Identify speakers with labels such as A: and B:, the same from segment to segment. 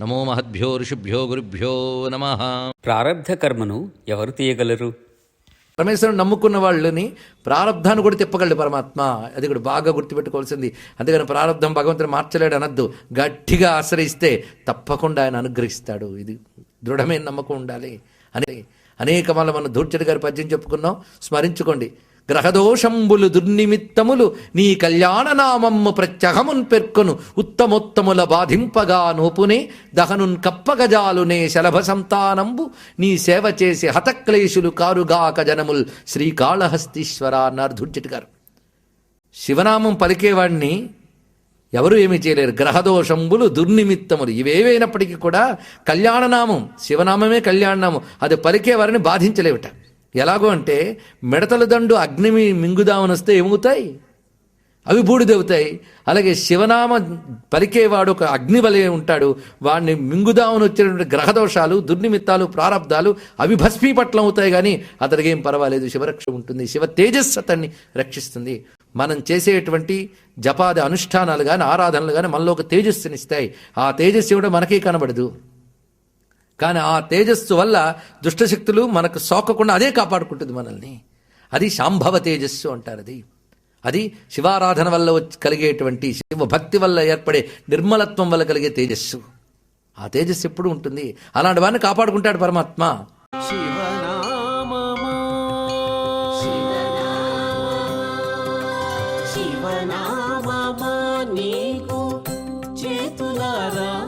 A: నమో మహద్భ్యో ఋషిభ్యో గురుభ్యో నమ.
B: ప్రారబ్ధ కర్మను ఎవరు తీయగలరు?
C: పరమేశ్వరుని నమ్ముకున్న వాళ్ళని ప్రారంధాన్ని కూడా తిప్పగలడు పరమాత్మ. అది కూడా బాగా గుర్తుపెట్టుకోవాల్సింది. అందుకని ప్రారంధం భగవంతుడు మార్చలేడు అనద్దు. గట్టిగా ఆశ్రయిస్తే తప్పకుండా ఆయన అనుగ్రహిస్తాడు. ఇది దృఢమైన నమ్మకం ఉండాలి. అని అనేక మనం ధూర్చడి గారి పద్యం చెప్పుకున్నాం. స్మరించుకోండి. గ్రహదోషంబులు దుర్నిమిత్తములు నీ కళ్యాణనామమ్ము ప్రత్యహమున్ పెర్కొను. ఉత్తమోత్తముల బాధింపగా నోపునే దహనున్ కప్పగజాలునే శలభ సంతానంబు నీ సేవ చేసి హతక్లేశులు కారుగాక జనముల్. శ్రీకాళహస్తీశ్వర అన్నారు ధూర్చటి గారు. శివనామం పలికేవాడిని ఎవరు ఏమీ చేయలేరు. గ్రహదోషంబులు దుర్నిమిత్తములు ఇవేవైనప్పటికీ కూడా కళ్యాణనామం శివనామమే కళ్యాణనామం అది పలికేవారిని బాధించలేవిట. ఎలాగో అంటే మిడతల దండు అగ్ని మింగుదామని వస్తే ఏమవుతాయి అవి బూడిదవుతాయి. అలాగే శివనామ పలికేవాడు ఒక అగ్ని వలె ఉంటాడు. వాడిని మింగుదామని వచ్చినటువంటి గ్రహదోషాలు దుర్నిమిత్తాలు ప్రారంధాలు అవి భస్మీపట్లం అవుతాయి కానీ అతనికి ఏం పర్వాలేదు. శివరక్ష ఉంటుంది. శివ తేజస్సు అతన్ని రక్షిస్తుంది. మనం చేసేటువంటి జపాది అనుష్ఠానాలు కానీ ఆరాధనలు కానీ మనలో ఒక తేజస్సునిస్తాయి. ఆ తేజస్సు కూడా మనకే కనబడదు. కానీ ఆ తేజస్సు వల్ల దుష్టశక్తులు మనకు సోకకుండా అదే కాపాడుకుంటుంది మనల్ని. అది శాంభవ తేజస్సు అంటారు అది. అది శివారాధన వల్ల కలిగేటువంటి శివ భక్తి వల్ల ఏర్పడే నిర్మలత్వం వల్ల కలిగే తేజస్సు. ఆ తేజస్సు ఎప్పుడు ఉంటుంది? అలాంటి వారిని కాపాడుకుంటాడు పరమాత్మ.
D: శివనామమా. శివనామమా. నీకు చేతులారా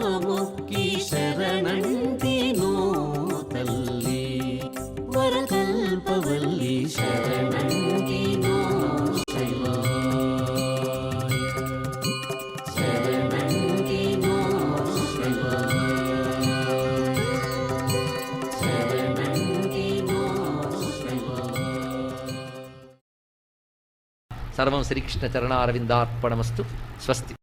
C: సర్వం శ్రీకృష్ణ చరణారవిందార్పణమస్తు స్వస్తి.